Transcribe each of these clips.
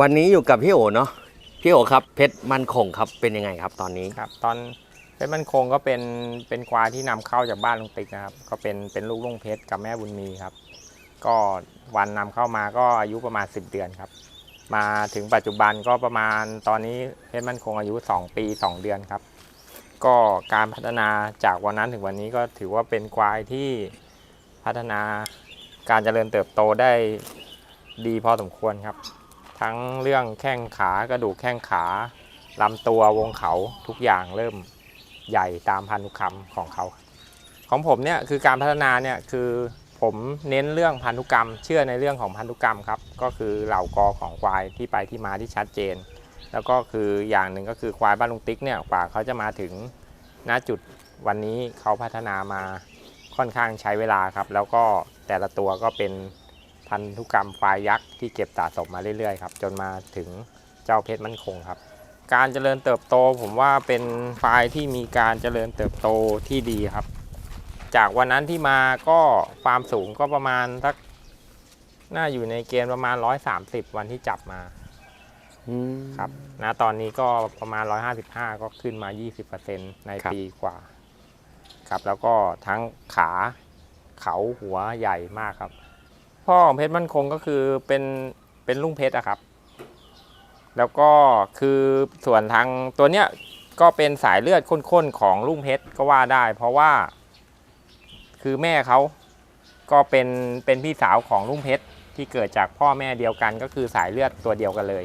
วันนี้อยู่กับพี่โอเนาะพี่โอครับเพชรมันคงครับเป็นยังไงครับตอนนี้ครับ ตอนเพชรมันคงก็เป็นเป็นควายที่นำเข้าจากบ้านลุงติ๊กนะครับ ก็เป็นเป็นลูกลุงเพชรกับแม่บุญมีครับ ก็วันนำเข้ามาก็อายุประมาณ 10 เดือนครับ มาถึงปัจจุบันก็ประมาณตอนนี้เพชรมันคงอายุ 2 ปี 2 เดือนครับ ก็การพัฒนาจากวันนั้นถึงวันนี้ก็ถือว่าเป็นควายที่พัฒนาการเจริญเติบโตได้ดีพอสมควรครับ ทั้งเรื่องแข้งขากระดูกแข้งขาลำตัววงเขาทุกอย่างเริ่มใหญ่ตามพันธุกรรมของเขา ของผมเนี่ยคือการพัฒนาเนี่ยคือผมเน้นเรื่องพันธุกรรม เชื่อในเรื่องของพันธุกรรมครับ ก็คือเหล่ากอของควายที่ไปที่มาที่ชัดเจน แล้วก็คืออย่างหนึ่งก็คือควายบ้านลุงติ๊กเนี่ยกว่าเขาจะมาถึงณจุดวันนี้เขาพัฒนามาค่อนข้างใช้เวลาครับ แล้วก็แต่ละตัวก็เป็น พันธุกรรมควายยักษ์ที่เก็บสะสมมาเรื่อยๆครับจนมาถึงเจ้าเพชรมั่นคงครับ การเจริญเติบโตผมว่าเป็นควายที่มีการเจริญเติบโตที่ดีครับ จากวันนั้นที่มาก็ความสูงก็ประมาณสักน่าอยู่ในเกณฑ์ประมาณ 130 วันที่จับมาอืมครับณตอนนี้ก็ประมาณ 155 ก็ขึ้นมา 20%ในครับปีกว่า ครับ แล้วก็ทั้งขาเขาหัวใหญ่มากครับ พ่อของเพชรมั่นคงก็คือเป็นเป็นลุงเพชรอะครับ แล้วก็คือส่วนทางตัวเนี้ยก็เป็นสายเลือดข้นๆของลุงเพชรก็ว่าได้ เพราะว่า คือแม่เขาก็เป็นเป็นพี่สาวของลุงเพชรที่เกิดจากพ่อแม่เดียวกัน ก็คือสายเลือดตัวเดียวกันเลย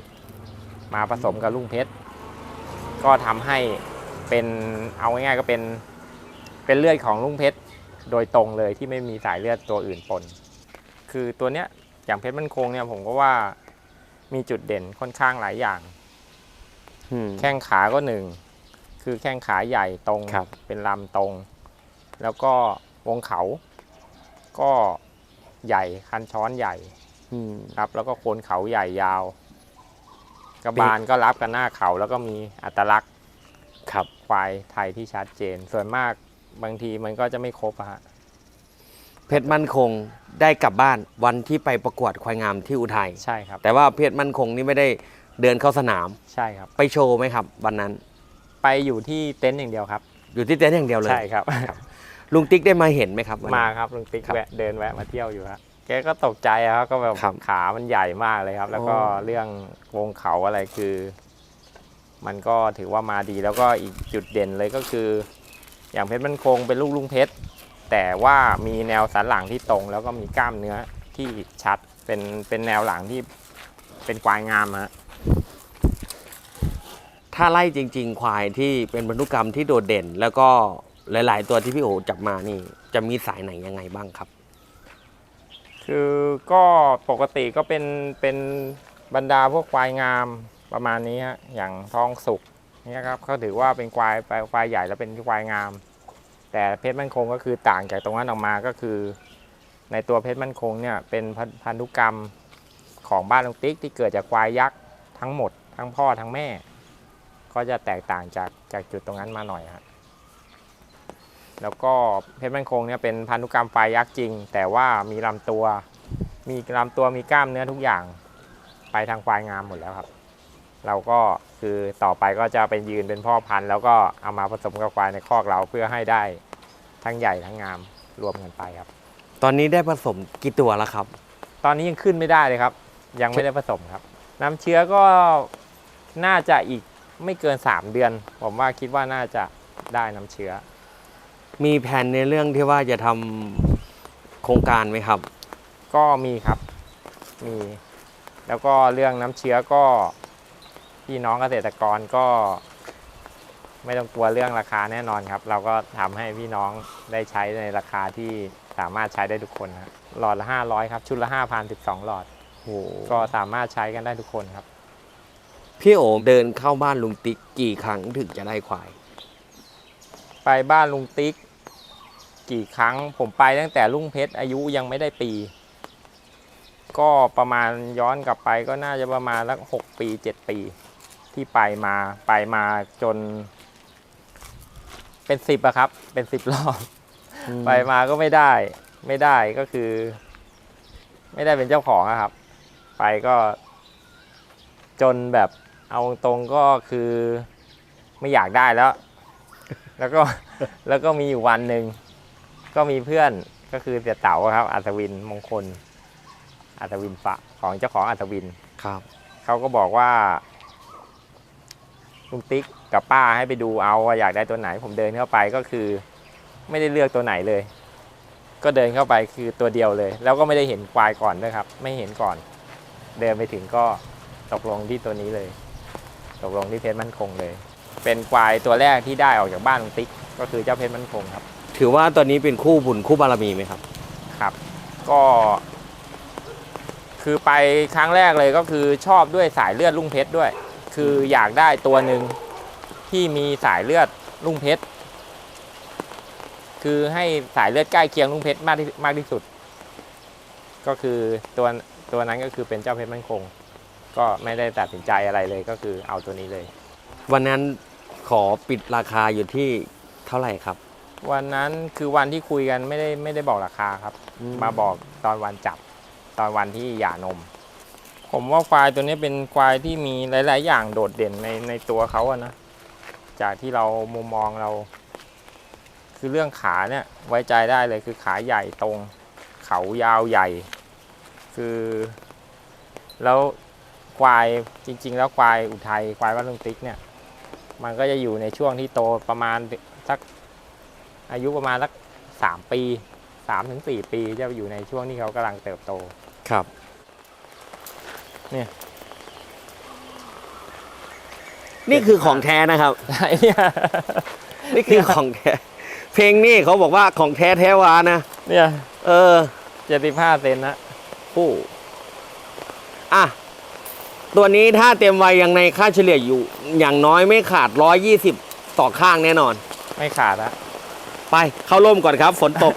มาผสมกับลุงเพชรก็ทำให้เป็นเอาง่ายๆก็เป็นเป็นเลือดของลุงเพชรโดยตรงเลยที่ไม่มีสายเลือดตัวอื่นปน คือตัวเนี้ยอย่างเพชรมันคงเนี่ยผมก็ว่ามีจุดเด่นค่อนข้างหลายอย่างอืมแข้งขาก็หนึ่ง คือแข้งขาใหญ่ตรงครับเป็นลำตรง แล้วก็วงเขา ก็ใหญ่คันช้อนใหญ่อืมครับ แล้วก็โคนเขาใหญ่ยาว กระปีกบาลก็รับกันหน้าเขาแล้วก็มีอัตลักษณ์ครับควายไทยที่ชัดเจน ส่วนมากบางทีมันก็จะไม่ครบอะฮะ เพชรมั่นคงได้กลับบ้านวันที่ไปประกวดควายงามที่อุทัยใช่ครับ แต่ว่าเพชรมั่นคงนี่ไม่ได้เดินเข้าสนาม ใช่ครับ ไปโชว์ไหมครับ วันนั้น ไปอยู่ที่เต็นท์อย่างเดียวครับ อยู่ที่เต็นท์อย่างเดียวเลยใช่ครับ ลุงติ๊กได้มาเห็นไหมครับวันนั้น มาครับลุงติ๊กครับแวะเดินแวะมาเที่ยวอยู่ครับแกก็ตกใจอะครับก็แบบครับขามันใหญ่มากเลยครับ แล้วก็อ๋อเรื่องวงเขาอะไรคือ มันก็ถือว่ามาดีแล้วก็อีกจุดเด่นเลยก็คือ อย่างเพชรมันคงเป็นลูกลุงเพชร แต่ว่ามีแนวสันหลังที่ตรง แล้วก็มีกล้ามเนื้อที่ชัดเป็นเป็นแนวหลังที่เป็นควายงามฮะถ้าไล่จริง ๆ ควายที่เป็นพันธุกรรมที่โดดเด่น แล้วก็หลาย ๆ ตัวที่พี่โอจับมานี่ จะมีสายไหนยังไงบ้างครับ คือก็ปกติก็เป็นเป็นบรรดาพวกควายงามประมาณนี้ฮะอย่างทองสุกเนี่ยครับเขาถือว่าเป็นควายควายใหญ่แล้วเป็นควายงาม แต่เพชรมั่นคงก็คือต่างจากตรงนั้นออกมาก็คือ ในตัวเพชรมั่นคงเนี่ยเป็นพันธุกรรมของบ้านลุงติ๊กที่เกิดจากควายยักษ์ทั้งหมด ทั้งพ่อทั้งแม่ ก็จะแตกต่างจากจากจุดตรงนั้นมาหน่อยฮะแล้วก็เพชรมั่นคงเนี่ยเป็นพันธุกรรมควายยักษ์จริง แต่ว่ามีลำตัว มีลำตัวมีกล้ามเนื้อทุกอย่าง ไปทางควายงามหมดแล้วครับ เราก็คือต่อไปก็จะไปยืนเป็นพ่อพันธุ์ แล้วก็เอามาผสมกับควายในคอกเราเพื่อให้ได้ทั้งใหญ่ทั้งงามรวมกันไปครับ ตอนนี้ได้ผสมกี่ตัวแล้วครับ ตอนนี้ยังขึ้นไม่ได้เลยครับ ยังไม่ได้ผสมครับ น้ำเชื้อก็น่าจะอีกไม่เกิน 3 เดือน ผมว่าคิดว่าน่าจะได้น้ำเชื้อ มีแผนในเรื่องที่ว่าจะทำโครงการไหมครับ ก็มีครับมี แล้วก็เรื่องน้ำเชื้อก็ พี่น้องเกษตรกรก็ไม่ต้องกลัวเรื่องราคาแน่นอนครับ เราก็ทำให้พี่น้องได้ใช้ในราคาที่สามารถใช้ได้ทุกคนครับหลอดละ500ครับ ชุดละ5,000 12หลอดโอ้ก็สามารถใช้กันได้ทุกคนครับ พี่โอเดินเข้าบ้านลุงติ๊กกี่ครั้งถึงจะได้ควาย ไปบ้านลุงติ๊ก กี่ครั้ง ผมไปตั้งแต่ลุงเพชรอายุยังไม่ได้ปี ก็ประมาณย้อนกลับไปก็น่าจะประมาณสักหกปีเจ็ดปี ที่ไปมาไปมาจน เป็นสิบอะครับ เป็นสิบรอบไปมาก็ไม่ได้ ไม่ได้ก็คือ ไม่ได้เป็นเจ้าของอะครับ ไปก็ จนแบบเอาตรงๆก็คือ ไม่อยากได้แล้ว แล้วก็แล้วก็มีอยู่วันหนึ่งก็มีเพื่อนก็คือเสียเต๋าครับ อัศวินมงคล อัศวินฝะของเจ้าของอัศวินครับเขาก็บอกว่า ลุงติ๊กกับป้าให้ไปดูเอาว่าอยากได้ตัวไหน ผมเดินเข้าไปก็คือ ไม่ได้เลือกตัวไหนเลย ก็เดินเข้าไปคือตัวเดียวเลย แล้วก็ไม่ได้เห็นควายก่อนด้วยครับ ไม่เห็นก่อน เดินไปถึงก็ตกลงที่ตัวนี้เลย ตกลงที่เพชรมั่นคงเลย เป็นควายตัวแรกที่ได้ออกจากบ้านลุงติ๊ก ก็คือเจ้าเพชรมั่นคงครับ ถือว่าตัวนี้เป็นคู่บุญคู่บารมีไหมครับ ครับ ก็ คือไปครั้งแรกเลยก็คือชอบด้วยสายเลือดลุงเพชรด้วย คืออยากได้ตัวหนึ่งที่มีสายเลือดลุงเพชรคือให้สายเลือดใกล้เคียงลุงเพชรมากที่มากที่สุด ก็คือตัวตัวนั้นก็คือเป็นเจ้าเพชรมั่นคง ก็ไม่ได้ตัดสินใจอะไรเลยก็คือเอาตัวนี้เลย วันนั้นขอปิดราคาอยู่ที่เท่าไหร่ครับ วันนั้นคือวันที่คุยกันไม่ได้ไม่ได้บอกราคาครับ อืม มาบอกตอนวันจับตอนวันที่หย่านม ผมว่าควายตัวนี้เป็นควายที่มีหลาย ๆ อย่างโดดเด่นในในตัวเขาอะนะ จากที่เรามุมมองเรา คือเรื่องขาเนี่ยไว้ใจได้เลยคือขาใหญ่ตรง เขายาวใหญ่ คือ แล้วควายจริง ๆ แล้วควายอุทัยควายวัดลุงติ๊กเนี่ย มันก็จะอยู่ในช่วงที่โตประมาณสักอายุประมาณสักสามปีสามถึงสี่ปีจะอยู่ในช่วงที่เขากำลังเติบโตครับ เนี่ย นี่คือของแท้นะครับ ไอ้เนี่ยนี่คือของแท้ เพลงนี่เขาบอกว่าของแท้แท้วานะ เนี่ยเออเจ็ดสิบห้าเซนนะโอ้อะ ตัวนี้ถ้าเต็มวัยยังในค่าเฉลี่ยอยู่ อย่างน้อยไม่ขาด120ต่อข้างแน่นอน ไม่ขาดนะไปเข้าร่มก่อนครับ ฝนตก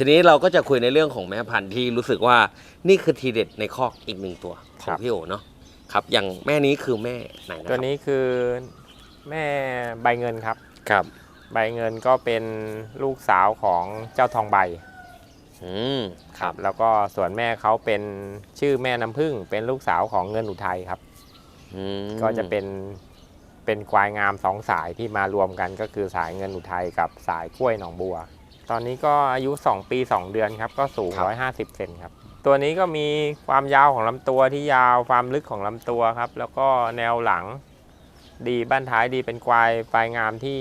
ทีนี้เราก็จะคุยในเรื่องของแม่พันธุ์ที่รู้สึกว่านี่คือทีเด็ดในคอกอีกหนึ่งตัวของพี่โอเนาะครับอย่างแม่นี้คือแม่ไหนนะคตัรัวบนี้คือแม่ใบเงินครับ ครับใบเงินก็เป็นลูกสาวของเจ้าทองใบ อืมครับแล้วก็ส่วนแม่เขาเป็นชื่อแม่น้ำพึ่งเป็นลูกสาวของเงินอุทัยครับ อืมก็จะเป็นเป็นควายงามสองสายที่มารวมกันก็คือสายเงินอุทัยกับสายกล้วยหนองบัว ตอนนี้ก็อายุ 2 ปี 2 เดือนครับ ก็สูง 150 เซนครับ ตัวนี้ก็มีความยาวของลำตัวที่ยาวความลึกของลำตัวครับ แล้วก็แนวหลังดีบ้านท้ายดีเป็นควายปลายงามที่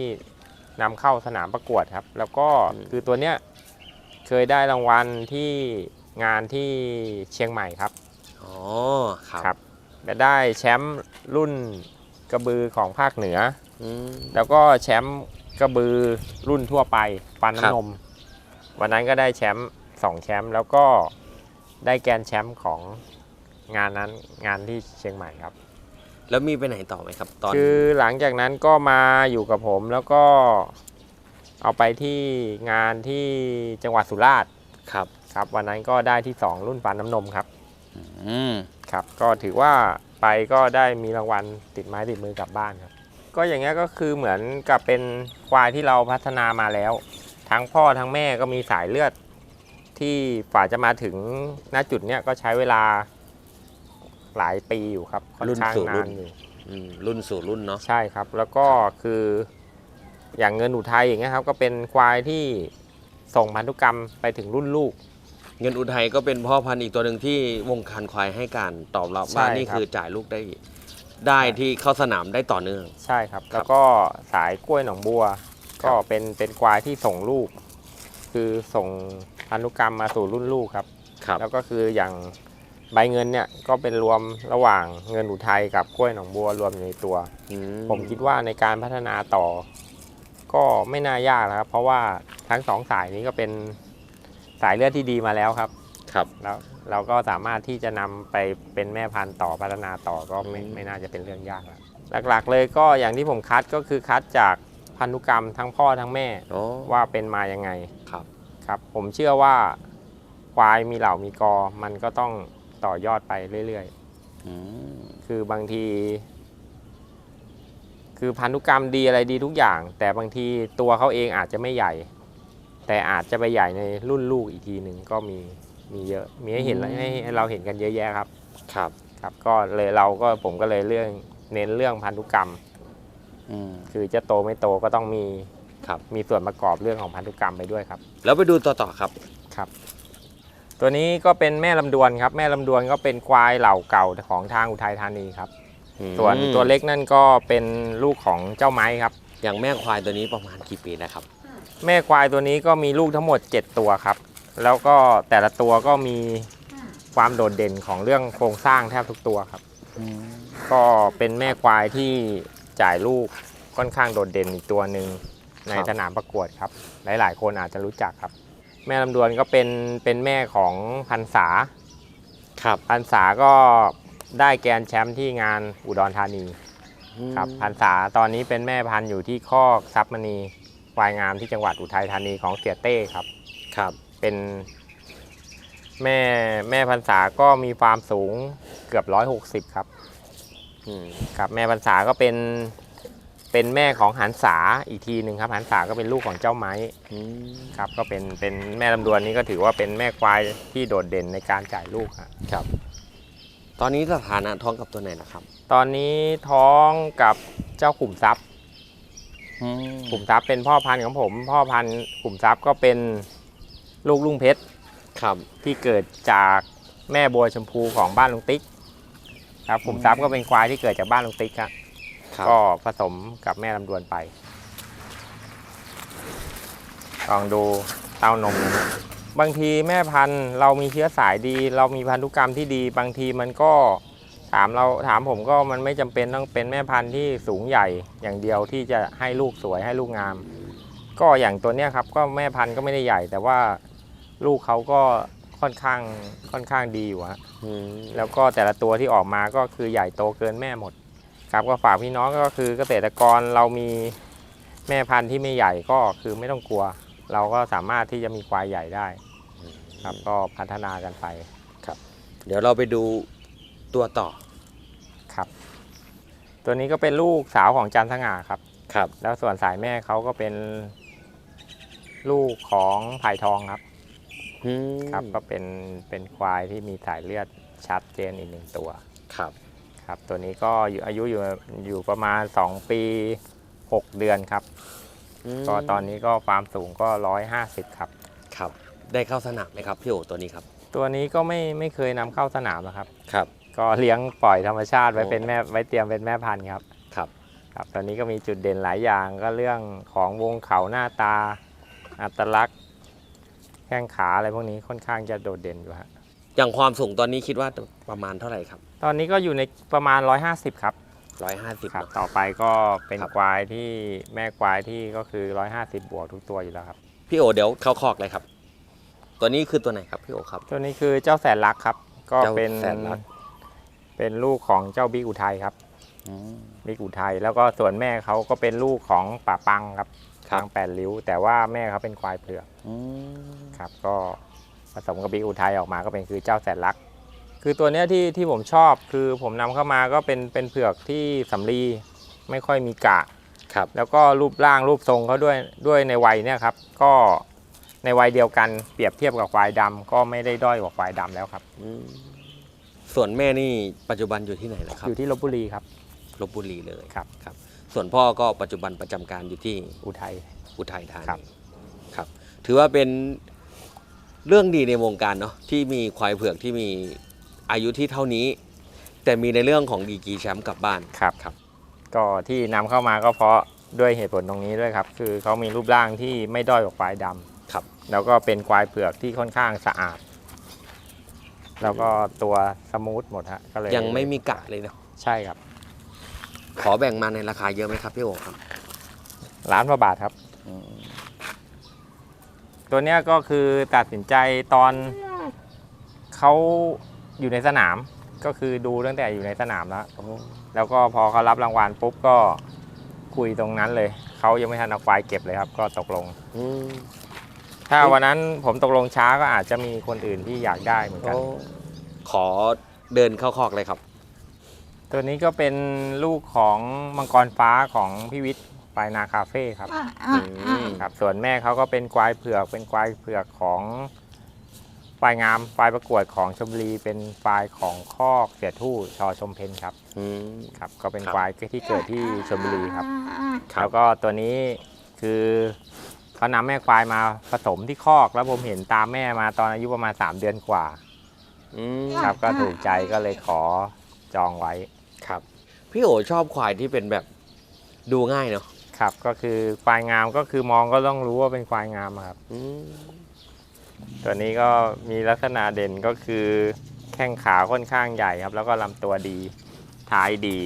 นำเข้าสนามประกวดครับ แล้วก็คือตัวเนี้ยเคยได้รางวัลที่งานที่เชียงใหม่ครับอ๋อครับครับและได้แชมป์รุ่นกระบือของภาคเหนืออืมแล้วก็แชมป์ กระบือรุ่นทั่วไปฟันครับน้ำนม วันนั้นก็ได้แชมป์สองแชมป์แล้วก็ได้แกรนด์แชมป์ของงานนั้นงานที่เชียงใหม่ครับ แล้วมีไปไหนต่อไหมครับตอนคือหลังจากนั้นก็มาอยู่กับผมแล้วก็เอาไปที่งานที่จังหวัดสุราษฎร์ครับครับ วันนั้นก็ได้ที่ 2 รุ่นฟันน้ำนมครับอืมครับ ก็ถือว่าไปก็ได้มีรางวัลติดไม้ติดมือกลับบ้านครับ ก็อย่างเงี้ยก็คือเหมือนกับเป็นควายที่เราพัฒนามาแล้ว ทั้งพ่อทั้งแม่ก็มีสายเลือด ที่ฝ่าจะมาถึงณจุดเนี้ยก็ใช้เวลาหลายปีอยู่ครับค่อนข้างนานอยู่อืมรุ่นสู่รุ่นเนาะใช่ครับ แล้วก็คืออย่างเงินอุทัยอย่างเงี้ยครับ ก็เป็นควายที่ส่งพันธุกรรมไปถึงรุ่นลูก เงินอุทัยก็เป็นพ่อพันธุ์อีกตัวหนึ่งที่วงการควายให้การตอบรับใช่ว่านี่ครับ คือจ่ายลูกได้ ได้ที่เข้าสนามได้ต่อเนื่อง ใช่ครับครับ แล้วก็สายกล้วยหนองบัว ก็เป็นเป็นควายที่ส่งลูก คือส่งพันธุกรรมมาสู่รุ่นลูกครับ ครับแล้วก็คืออย่างใบเงินเนี่ยก็เป็นรวมระหว่างเงินอุทัยกับกล้วยหนองบัวรวมอยู่ในตัว อืผมคิดว่าในการพัฒนาต่อ ก็ไม่น่ายากนะครับ เพราะว่าทั้งสองสายนี้ก็เป็นสายเลือดที่ดีมาแล้วครับ ครับแล้วเราก็สามารถที่จะนำไปเป็นแม่พันธุ์ต่อพัฒนาต่อก็ไม่อืมไม่น่าจะเป็นเรื่องยากแล้วหลักๆ เลยก็อย่างที่ผมคัดก็คือคัดจากพันธุกรรมทั้งพ่อทั้งแม่โอ้ว่าเป็นมายังไงครับครับผมเชื่อว่าควายมีเหล่ามีกอ มันก็ต้องต่อยอดไปเรื่อยอืมๆคือบางที คือพันธุกรรมดีอะไรดีทุกอย่าง แต่บางทีตัวเขาเองอาจจะไม่ใหญ่ แต่อาจจะไปใหญ่ในรุ่นลูกอีกทีหนึ่งก็มี มีเยอะมีให้เห็นอืมให้ให้เราเห็นกันเยอะแยะครับครับครับก็เลยเราก็ผมก็เลยเรื่องเน้นเรื่องพันธุกรรมอืมคือจะโตไม่โตก็ต้องมีครับมีส่วนประกอบเรื่องของพันธุกรรมไปด้วยครับ แล้วไปดูต่อต่อครับครับ ตัวนี้ก็เป็นแม่ลำดวนครับ แม่ลำดวนก็เป็นควายเหล่าเก่าของทางอุทัยธานีครับ ส่วนตัวเล็กนั่นก็เป็นลูกของเจ้าไม้ครับ อย่างแม่ควายตัวนี้ประมาณกี่ปีนะครับ แม่ควายตัวนี้ก็มีลูกทั้งหมด 7 ตัวครับ แล้วก็แต่ละตัวก็มีความโดดเด่นของเรื่องโครงสร้างแทบทุกตัวครับ ก็เป็นแม่ควายที่จ่ายลูกค่อนข้างโดดเด่นอีกตัวหนึ่งในครับสนามประกวดครับ หลาย ๆ คนอาจจะรู้จักครับ แม่ลำดวนก็เป็นเป็นแม่ของพันษาครับพันษาก็ได้แกรนด์แชมป์ที่งานอุดรธานีครับพันษาตอนนี้เป็นแม่พันธุ์อยู่ที่คอกทรัพย์มณีควายงามที่จังหวัดอุทัยธานีของเสียเต้ครับครับ เป็น แม่แม่พันษาก็มีความสูงเกือบ160ครับอืมครับแม่พันษาก็เป็นเป็นแม่ของหันษาอีกทีหนึ่งครับหันษาก็เป็นลูกของเจ้าไม้อืมครับก็เป็นเป็นแม่ลำดวนนี้ก็ถือว่าเป็นแม่ควายที่โดดเด่นในการจ่ายลูกครับครับตอนนี้สถานะท้องกับตัวไหนนะครับ ตอนนี้ท้องกับเจ้าขุมทรัพย์อืมขุมทรัพย์เป็นพ่อพันธุ์ของผม พ่อพันธุ์ขุมทรัพย์ก็เป็น ลูกลุงเพชรครับ ที่เกิดจากแม่บัวชมพูของบ้านลุงติ๊ก ครับขุมทรัพย์ก็เป็นควายที่เกิดจากบ้านลุงติ๊กครับครับ ก็ผสมกับแม่ลำดวนไป ลองดูเต้านมนะฮะบางทีแม่พันธุ์เรามีเชื้อสายดี เรามีพันธุกรรมที่ดี บางทีมันก็ถามเราถามผมก็มันไม่จำเป็นต้องเป็นแม่พันธุ์ที่สูงใหญ่อย่างเดียวที่จะให้ลูกสวยให้ลูกงาม ก็อย่างตัวเนี้ยครับก็แม่พันธุ์ก็ไม่ได้ใหญ่ แต่ว่า ลูกเขาก็ค่อนข้างค่อนข้างดีอยู่ฮะอืมแล้วก็แต่ละตัวที่ออกมาก็คือใหญ่โตเกินแม่หมด ครับก็ฝากพี่น้องก็คือเกษตรกรเรามีแม่พันธุ์ที่ไม่ใหญ่ก็คือไม่ต้องกลัว เราก็สามารถที่จะมีควายใหญ่ได้ ครับก็พัฒนากันไปเดี๋ยวเราไปดูตัวต่อครับ ตัวนี้ก็เป็นลูกสาวของจันทร์สง่าครับครับ แล้วส่วนสายแม่เขาก็เป็นลูกของไผ่ทองครับอืม ครับก็เป็นเป็นควายที่มีสายเลือดชัดเจนอีกหนึ่งตัวครับครับตัวนี้ก็อยู่อายุอยู่อยู่ประมาณ 2 ปี 6 เดือนครับมก็ตอนนี้ก็ความสูงก็ 150 ครับครับ ได้เข้าสนามไหมครับพี่โอตัวนี้ครับ ตัวนี้ก็ไม่ไม่เคยนำเข้าสนามนะครับครับ ก็เลี้ยงปล่อยธรรมชาติไว้โอ้เป็นแม่ไว้เตรียมเป็นแม่พันธุ์ครับครับครับ ตอนนี้ก็มีจุดเด่นหลายอย่างก็เรื่องของวงเขาหน้าตา อัตลักษณ์ แข้งขาอะไรพวกนี้ค่อนข้างจะโดดเด่นอยู่ฮะอย่างความสูงตอนนี้คิดว่าประมาณเท่าไหร่ครับ ตอนนี้ก็อยู่ในประมาณ 150 ครับร้อยห้าสิบครับ ต่อไปก็เป็นครับควายที่แม่ควายที่ก็คือ 150 บวกทุกตัวอยู่แล้วครับ พี่โอเดี๋ยวเข้าคอกเลยครับ ตัวนี้คือตัวไหนครับพี่โอครับ ตัวนี้คือเจ้าแสนรักครับ ก็เจ้าเป็นแสนรักเป็นลูกของเจ้าบิ๊กอุทัยครับบิ๊กอุทัยแล้วก็ส่วนแม่เขาก็เป็นลูกของป่าปังครับ ครับปังแปดริ้ว แต่ว่าแม่เขาเป็นควายเผือกครับ ก็ผสมกับบิ๊กอุทัยออกมาก็เป็นคือเจ้าแสนรัก คือตัวเนี้ยที่ที่ผมชอบคือผมนำเข้ามาก็เป็นเป็นเผือกที่สำลีไม่ค่อยมีกะครับแล้วก็รูปร่างรูปทรงเขาด้วยด้วยในวัยเนี่ยครับ ก็ในวัยเดียวกันเปรียบเทียบกับควายดำก็ไม่ได้ด้อยกว่าควายดำแล้วครับอืมส่วนแม่นี่ปัจจุบันอยู่ที่ไหนนะครับอยู่ที่ลบบุรีครับลบบุรีเลยครับครับ ส่วนพ่อก็ปัจจุบันประจำการอยู่ที่อุทัย อุทัยธาครันีบครับ ถือว่าเป็นเรื่องดีในวงการเนาะที่มีควายเผือกที่มีอายุที่เท่านี้ แต่มีในเรื่องของดีกรีแชมป์กลับบ้าน ครับครับ ก็ที่นำเข้ามาก็เพราะด้วยเหตุผลตรงนี้ด้วยครับ คือเขามีรูปร่างที่ไม่ด้อยกว่าควายดำครับ แล้วก็เป็นควายเผือกที่ค่อนข้างสะอาด แล้วก็ตัวสมูทหมดฮะก็เลยยังไม่มีกะเลยเนาะใช่ครับ ขอแบ่งมาในราคาเยอะไหมครับพี่โอครับ ล้านกว่าบาทครับ ตัวเนี้ยก็คือตัดสินใจตอนเขาอยู่ในสนาม ก็คือดูตั้งแต่อยู่ในสนามแล้ว แล้วก็พอเขารับรางวัลปุ๊บก็คุยตรงนั้นเลย เขายังไม่ทันเอาควายเก็บเลยครับ ก็ตกลงอืมถ้าวันนั้นผมตกลงช้าก็อาจจะมีคนอื่นที่อยากได้เหมือนกัน ขอเดินเข้าคอกเลยครับ ตัวนี้ก็เป็นลูกของมังกรฟ้าของพี่วิทย์ปลายนาคาเฟ่ครับอืมครับ ส่วนแม่เขาก็เป็นควายเผือก เป็นควายเผือกของฝ่ายงามฝ่ายประกวดของชมบุรีเป็นฝ่ายของคอกเสียทู่ชอชมเพนครับอืม ครับ ก็เป็นครับ ควายที่เกิดที่ชมบุรีครับครับ แล้วก็ตัวนี้คือเขานำแม่ควายมาผสมที่คอก แล้วผมเห็นตามแม่มาตอนอายุประมาณ 3 เดือนกว่า อืม ครับก็ถูกใจก็เลยขอจองไว้ ครับ พี่โอชอบควายที่เป็นแบบดูง่ายเนาะครับก็คือควายงามก็คือมองก็ต้องรู้ว่าเป็นควายงามอะครับ อืมตัวนี้ก็มีลักษณะเด่นก็คือแข้งขาค่อนข้างใหญ่ครับ แล้วก็ลำตัวดีท้ายดี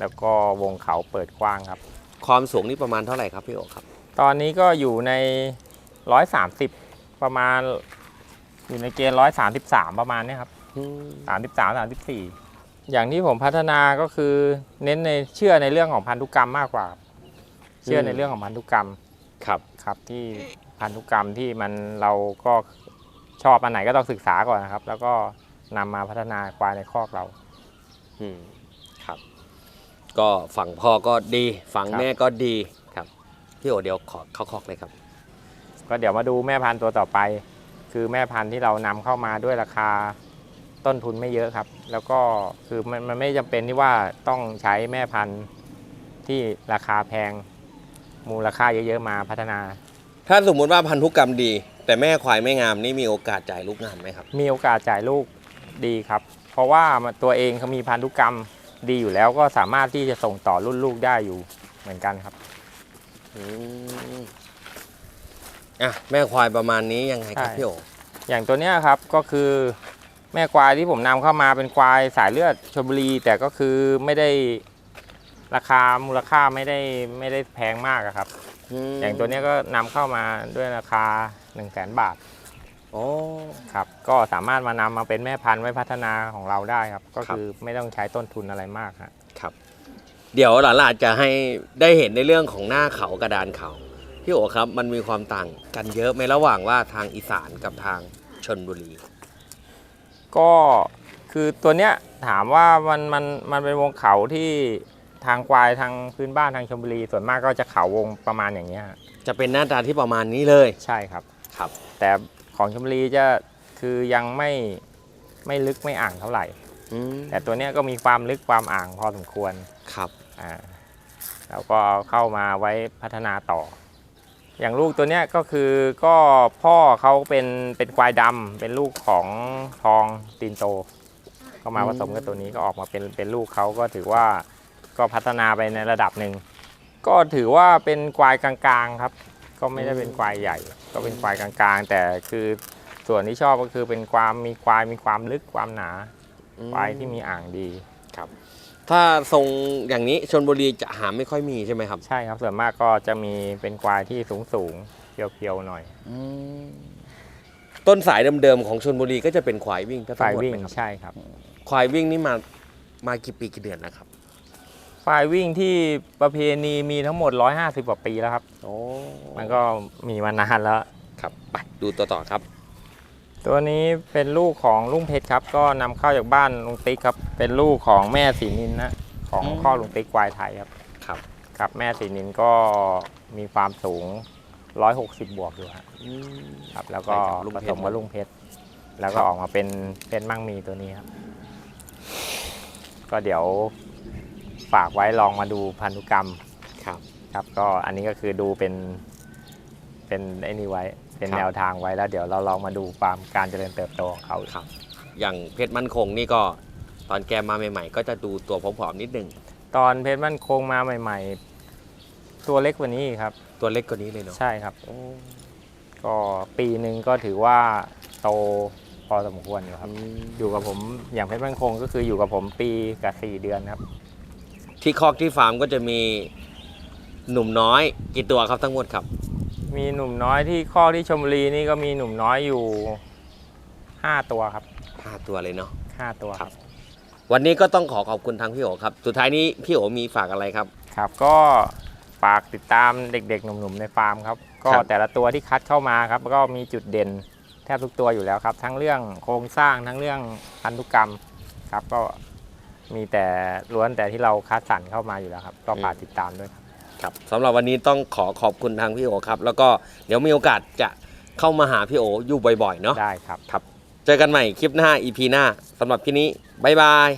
แล้วก็วงเขาเปิดกว้างครับ ความสูงนี่ประมาณเท่าไหร่ครับพี่โอครับ ตอนนี้ก็อยู่ใน 130 ประมาณ อยู่ในเกณฑ์133 ประมาณเนี้ยครับอืม33 34 อย่างที่ผมพัฒนาก็คือเน้นในเชื่อในเรื่องของพันธุกรรมมากกว่าครับเชื่อในเรื่องของพันธุกรรมครับครับที่พันธุกรรมที่มันเราก็ชอบอันไหนก็ต้องศึกษาก่อนนะครับ แล้วก็นำมาพัฒนาควายในคอกเราอืมครับ ก็ฝั่งพ่อก็ดีฝั่งครับแม่ก็ดีครับพี่โอเดี๋ยวขอเข้าคอกเลยครับ ก็เดี๋ยวมาดูแม่พันธุ์ตัวต่อไป คือแม่พันธุ์ที่เรานำเข้ามาด้วยราคา ต้นทุนไม่เยอะครับ แล้วก็คือมันมันไม่จำเป็นที่ว่าต้องใช้แม่พันธุ์ที่ราคาแพง มูลค่าเยอะๆมาพัฒนา ถ้าสมมุติว่าพันธุกรรมดี แต่แม่ควายไม่งามนี่มีโอกาสจ่ายลูกงามไหมครับ มีโอกาสจ่ายลูกดีครับ เพราะว่ามันตัวเองเขามีพันธุกรรมดีอยู่แล้วก็สามารถที่จะส่งต่อรุ่นลูกได้อยู่เหมือนกันครับอืมอะแม่ควายประมาณนี้ยังไงครับใช่ พี่โออย่างตัวเนี้ยครับก็คือ แม่ควายที่ผมนำเข้ามาเป็นควายสายเลือดชลบุรี แต่ก็คือไม่ได้ราคามูลค่าไม่ได้ไม่ได้แพงมากอะครับมอย่างตัวเนี้ยก็นำเข้ามาด้วยราคา1 0 0 0 0แบาทโอ้ครับก็สามารถมานำมาเป็นแม่พันธุ์ไว้พัฒนาของเราได้ครับ ก็ครับคือไม่ต้องใช้ต้นทุนอะไรมากฮะครับ เดี๋ยวหลานๆจะให้ได้เห็นในเรื่องของหน้าเขากระดานเขาพี่โอครับมันมีความต่างกันเยอะไหมระหว่างว่าทางอีสานกับทางชนบุรี ก็คือตัวเนี้ยถามว่ามันมันมันเป็นวงเขาที่ทางควายทางพื้นบ้านทางชลบุรีส่วนมากก็จะเขาวงประมาณอย่างเงี้ยฮะจะเป็นหน้าตาที่ประมาณนี้เลยใช่ครับ ครับ แต่ของชมบุรีจะคือยังไม่ไม่ลึกไม่อ่างเท่าไหร่ อืมแต่ตัวเนี้ยก็มีความลึกความอ่างพอสมควรครับ อ่าแล้วก็เอาเข้ามาไว้พัฒนาต่อ อย่างลูกตัวเนี้ยก็คือก็พ่อเขาเป็นเป็นควายดำเป็นลูกของทองตีนโต ก็มาผสมกับตัวนี้ก็ออกมาเป็นเป็นลูกเขาก็ถือว่าก็พัฒนาไปในระดับหนึ่งก็ถือว่าเป็นควายกลางๆครับ ก็ไม่ได้เป็นควายใหญ่ ก็เป็นควายกลางๆ แต่คือส่วนที่ชอบก็คือเป็นความมีควายมีความลึกความหนา ควายที่มีอ่างดี ถ้าทรงอย่างนี้ชนบุรีจะหาไม่ค่อยมีใช่ไหมครับ ใช่ครับส่วนมากก็จะมีเป็นควายที่สูงสูงๆเพียวๆหน่อยต้นสายเดิมๆของชนบุรีก็จะเป็นควายวิ่งควายทั้งหมดวิ่งไหมครับใช่ครับควายวิ่งนี่มามากี่ปีกี่เดือนนะครับควายวิ่งที่ประเพณีมีทั้งหมด 150กว่าปีแล้วครับ โอ้มันก็มีมานานแล้ว ครับไปดูตัวต่อครับ ตัวนี้เป็นลูกของลุงเพชรครับ ก็นำเข้าจากบ้านลุงติ๊กครับ เป็นลูกของแม่สีนินนะของอืมข้อลุงติ๊กควายไทยครับ ครับครับแม่สีนินก็มีความสูง 160 บวกอยู่ครับครับแล้วก็ใช่ครับลุงผเพชรสมกับลุงเพชรแล้วก็ครับออกมาเป็นเพชรมั่งมีตัวนี้ครับก็เดี๋ยวฝากไว้ลองมาดูพันธุกรรมครับ ครับก็อันนี้ก็คือดูเป็นเป็นไอ้นี่ไว้ เป็นครับแนวทางไว้แล้วเดี๋ยวเราลองมาดูความการเจริญเติบโตของเขาครับ อย่างเพชรมั่นคงนี่ก็ตอนแกมาใหม่ ๆ ก็จะดูตัวผอมๆนิดหนึ่งตอนเพชรมั่นคงมาใหม่ ๆ ตัวเล็กกว่านี้อีกครับ ตัวเล็กกว่านี้เลยเนาะใช่ครับก็ปีหนึ่งก็ถือว่าโตพอสมควรอยู่ครับ อยู่กับผมอย่างเพชรมั่นคงก็คืออยู่กับผมปีกับสี่เดือนครับ ที่คอกที่ฟาร์มก็จะมีหนุ่มน้อยกี่ตัวครับทั้งหมดครับ มีหนุ่มน้อยที่ข้อที่ชมบุรีนี่ก็มีหนุ่มน้อยอยู่ห้าตัวครับห้าตัวเลยเนาะห้าตัวครับ วันนี้ก็ต้องขอขอบคุณทางพี่โอครับ สุดท้ายนี้พี่โอมีฝากอะไรครับ ครับก็ฝากติดตามเด็กๆ หนุ่มๆในฟาร์มครับ ก็ครับแต่ละตัวที่คัดเข้ามาครับ ก็มีจุดเด่นแทบทุกตัวอยู่แล้วครับ ทั้งเรื่องโครงสร้างทั้งเรื่องพันธุกรรมครับก็มีแต่ล้วนแต่ที่เราคัดสรรเข้ามาอยู่แล้วครับ ก็ฝากติดตามด้วยครับ ครับสำหรับวันนี้ต้องขอขอบคุณทางพี่โอครับ แล้วก็เดี๋ยวมีโอกาสจะเข้ามาหาพี่โออยู่บ่อยๆเนาะได้ครับ ครับ เจอกันใหม่คลิปหน้า EP หน้าสำหรับที่นี้บ๊ายบาย